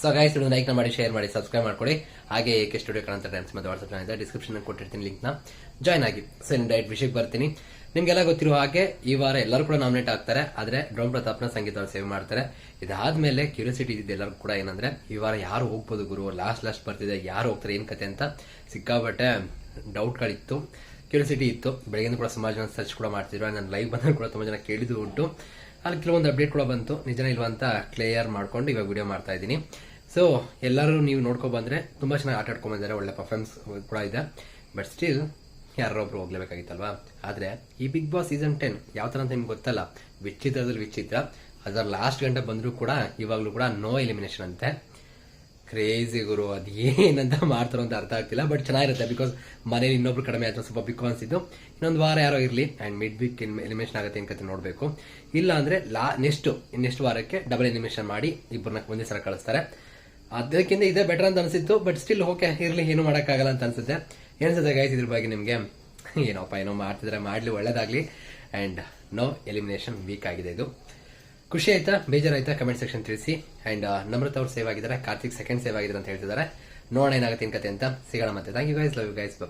So guys like ಮಾಡಿ share ಮಾಡಿ subscribe ಮಾಡ್ಕೊಳ್ಳಿ ಹಾಗೆ ಏಕೆ ಸ್ಟುಡಿಯೋ ಕಾಣಂತ ಟೈಮ್ಸ್ ಮತ್ತೆ ವಾಟ್ಸ್ಆಪ್ ಇದೆ. ಡಿಸ್ಕ್ರಿಪ್ಷನ್ ಕೊಟ್ಟಿರ್ತೀನಿ ಲಿಂಕ್ನ. ಜಾಯ್ನ್ ಆಗಿ. ಸೊ ಡೈಟ್ ವಿಷಯಕ್ಕೆ ಬರ್ತೀನಿ. ನಿಮ್ಗೆಲ್ಲ ಗೊತ್ತಿರುವ ಹಾಗೆ ಈ ವಾರ ಎಲ್ಲರೂ ಕೂಡ ನಾಮಿನೇಟ್ ಆಗ್ತಾರೆ. ಆದ್ರೆ ಡ್ರೋನ್ ಪ್ರತಾಪ್ನ ಸಂಗೀತ ಸೇವ್ ಮಾಡ್ತಾರೆ. ಇದಾದ್ಮೇಲೆ ಕ್ಯೂರಿಯಾಸಿಟಿ ಇದ್ದಿದ್ದು ಎಲ್ಲರೂ ಕೂಡ ಏನಂದ್ರೆ, ಈ ವಾರ ಯಾರು ಹೋಗ್ಬೋದು ಗುರು? ಲಾಸ್ಟ್ ಲಾಸ್ಟ್ ಬರ್ತಿದೆ. ಯಾರು ಹೋಗ್ತಾರೆ? ಏನ್ ಕತೆ ಅಂತ ಸಿಕ್ಕಾಬಟ್ಟೆ ಡೌಟ್ಗಳಿತ್ತು ಕ್ಯೂರಿಯಾಸಿಟಿ ಇತ್ತು. ಬೆಳಗ್ಗೆ ಕೂಡ ಸುಮಾರು ಜನ ಸರ್ಚ್ ಕೂಡ ಮಾಡ್ತಿದ್ರು. ನನ್ನ ಲೈವ್ ಬಂದಾಗ ಕೂಡ ತುಂಬಾ ಜನ ಕೇಳಿದ್ದು ಉಂಟು. ಅಲ್ಲಿ ಕೆಲವೊಂದು ಅಪ್ಡೇಟ್ ಕೂಡ ಬಂತು. ನಿಜನ ಇಲ್ವಂತ ಕ್ಲಿಯರ್ ಮಾಡ್ಕೊಂಡು ಇವಾಗ ವಿಡಿಯೋ ಮಾಡ್ತಾ ಇದ್ದೀನಿ. ಸೊ ಎಲ್ಲರೂ ನೀವು ನೋಡ್ಕೊ ಬಂದ್ರೆ ತುಂಬಾ ಚೆನ್ನಾಗಿ ಆಟ ಆಡ್ಕೊಂಬಂದಿದ್ದಾರೆ ಒಳ್ಳೆ ಪರ್ಫಾರ್ಮೆನ್ಸ್ ಕೂಡ ಇದೆ. ಬಟ್ ಸ್ಟಿಲ್ ಯಾರೊಬ್ರು ಹೋಗ್ಲೇಬೇಕಾಗಿತ್ತಲ್ವಾ? ಆದ್ರೆ ಈ ಬಿಗ್ ಬಾಸ್ ಸೀಸನ್ ಟೆನ್ ಯಾವ ತರ ಅಂತ ನಿಮ್ಗೆ ಗೊತ್ತಲ್ಲ? ವಿಚಿತ್ರದಲ್ಲಿ ವಿಚಿತ್ರ. ಅದರ ಲಾಸ್ಟ್ ಗಂಟೆ ಬಂದರೂ ಕೂಡ ಇವಾಗಲೂ ಕೂಡ ನೋ ಎಲಿಮಿನೇಷನ್ ಅಂತೆ. ಕ್ರೇಜಿ ಗುರು, ಅದು ಏನಂತ ಮಾಡ್ತಾರೋ ಅಂತ ಅರ್ಥ ಆಗ್ತಿಲ್ಲ ಬಟ್ ಚೆನ್ನಾಗಿರುತ್ತೆ ಬಿಕಾಸ್ ಮನೇಲಿ ಇನ್ನೊಬ್ರು ಕಡಿಮೆ ಆದ್ರೆ ಸ್ವಲ್ಪ ಬಿಕ್ಕು ಇದ್ದು ಇನ್ನೊಂದು ವಾರ ಯಾರೋ ಇರಲಿ ಆ್ಯಂಡ್ ಮಿಡ್ ವೀಕ್ ಎಲಿಮಿನೇಷನ್ ಆಗುತ್ತೆ ಏನ್ ಕತೆ ನೋಡಬೇಕು. ಇಲ್ಲ ಅಂದರೆ ಲಾ ನೆಕ್ಸ್ಟ್ ನೆಕ್ಸ್ಟ್ ವಾರಕ್ಕೆ ಡಬಲ್ ಎಲಿಮಿನೇಷನ್ ಮಾಡಿ ಇಬ್ಬರನ್ನ ಒಂದೇ ಸಲ ಕಳಿಸ್ತಾರೆ. ಅದಕ್ಕಿಂತ ಇದೇ ಬೆಟರ್ ಅಂತ ಅನ್ಸಿತ್ತು ಬಟ್ ಸ್ಟಿಲ್ ಓಕೆ ಇರ್ಲಿ, ಏನು ಮಾಡೋಕ್ಕಾಗಲ್ಲ ಅಂತ ಅನ್ಸುತ್ತೆ. ಏನ್ಸುತ್ತೆ ಗೈಸ್ ಇದ್ರ ಬಗ್ಗೆ ನಿಮಗೆ? ಏನೋಪ್ಪ, ಏನೋ ಮಾಡ್ತಿದ್ರೆ, ಮಾಡ್ಲಿ, ಒಳ್ಳೇದಾಗಲಿ. ಆ್ಯಂಡ್ ನೋ ಎಲಿಮಿನೇಷನ್ ವೀಕ್ ಆಗಿದೆ ಇದು. ಖುಷಿ ಆಯ್ತಾ? ಬೇಜಾರಾಯ್ತಾ ಕಮೆಂಟ್ ಸೆಕ್ಷನ್ ತಿಳಿಸಿ. ಅಂಡ್ ನಮ್ರತ ಅವ್ರು ಸೇವ್ ಆಗಿದ್ದಾರೆ. ಕಾರ್ತಿಕ್ ಸೆಕೆಂಡ್ ಸೇವ್ ಆಗಿದ್ದಾರೆ ಅಂತ ಹೇಳ್ತಿದ್ದಾರೆ. ನೋಡೋಣ ಏನಾಗುತ್ತೆ, ಏನ್ ಕತೆ ಅಂತ. ಸಿಗೋಣ ಮತ್ತೆ. Thank you guys love you guys bye